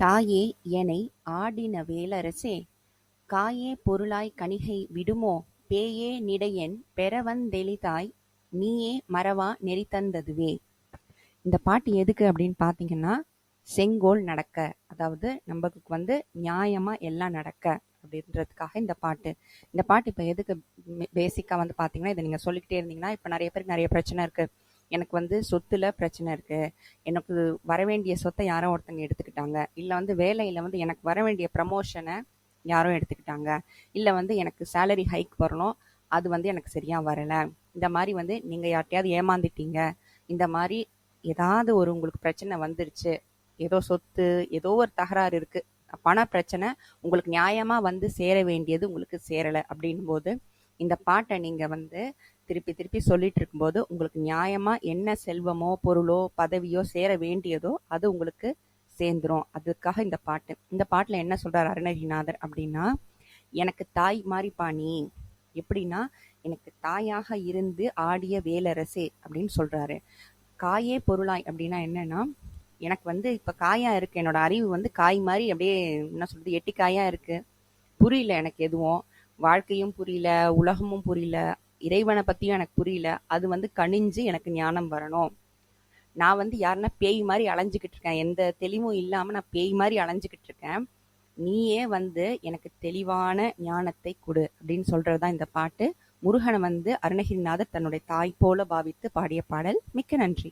தாயே எனை ஆடின வேலரசே காயே பொருளாய் கணிகை விடுமோ? பேயே நிடையென் பெறவந் தெளிதாய் நீயே மறவா நெறிதந்ததுவே இந்த பாட்டு எதுக்கு அப்படின்னு பார்த்தீங்கன்னா செங்கோல் நடக்க. அதாவது நம்மளுக்கு வந்து நியாயமா எல்லாம் நடக்க அப்படின்றதுக்காக இந்த பாட்டு. இந்த பாட்டு இப்போ எதுக்கு பேசிக்காக வந்து பார்த்தீங்கன்னா இதை நீங்கள் சொல்லிக்கிட்டே இருந்தீங்கன்னா இப்போ நிறைய பேருக்கு நிறைய பிரச்சனை இருக்குது எனக்கு வந்து சொத்துல பிரச்சனை இருக்கு. எனக்கு வர வேண்டிய சொத்தை யாரோ ஒருத்தங்க எடுத்துக்கிட்டாங்க. இல்லை வந்து வேலையில் வந்து எனக்கு வர வேண்டிய ப்ரமோஷனை யாரோ எடுத்துக்கிட்டாங்க. இல்லை வந்து எனக்கு சேலரி ஹைக் வரணும். அது வந்து எனக்கு சரியாக வரலை. இந்த மாதிரி வந்து நீங்கள் யார்ட்டையாவது ஏமாந்துட்டீங்க. இந்த மாதிரி ஏதாவது ஒரு உங்களுக்கு பிரச்சனை வந்துருச்சு. ஏதோ சொத்து ஏதோ ஒரு தகராறு இருக்குது பண பிரச்சனை உங்களுக்கு நியாயமாக வந்து சேர வேண்டியது உங்களுக்கு சேரலை. அப்படின்னும் போது இந்த பாட்டை நீங்கள் வந்து திருப்பி திருப்பி சொல்லிட்டு இருக்கும்போது உங்களுக்கு நியாயமா என்ன செல்வமோ பொருளோ பதவியோ சேர வேண்டியதோ அது உங்களுக்கு சேர்ந்துரும். அதுக்காக இந்த பாட்டு. இந்த பாட்டுல என்ன சொல்கிறார் அருணகிரிநாதர் அப்படின்னா எனக்கு தாய் மாதிரி பாணி எப்படின்னா எனக்கு தாயாக இருந்து ஆடிய வேலரசே அப்படின்னு சொல்றாரு. காயே பொருளாய் அப்படின்னா என்னன்னா எனக்கு வந்து இப்ப காயா இருக்கு. என்னோட அறிவு வந்து காய் மாதிரி அப்படியே என்ன சொல்றது எட்டி காயா இருக்கு. புரியல எனக்கு எதுவும். வாழ்க்கையும் புரியல உலகமும் புரியல. இறைவனை பற்றியும் எனக்கு புரியல. அது வந்து கணிஞ்சு எனக்கு ஞானம் வரணும். நான் வந்து யாருன்னா பேய் மாதிரி அலைஞ்சிக்கிட்டு இருக்கேன். எந்த தெளிவும் இல்லாமல் நான் பேய் மாதிரி அலைஞ்சிக்கிட்டு இருக்கேன். நீயே வந்து எனக்கு தெளிவான ஞானத்தை கொடு அப்படின்னு சொல்கிறது தான் இந்த பாட்டு. முருகனை வந்து அருணகிரிநாதர் தன்னுடைய தாய் போல பாவித்து பாடிய பாடல். மிக்க நன்றி.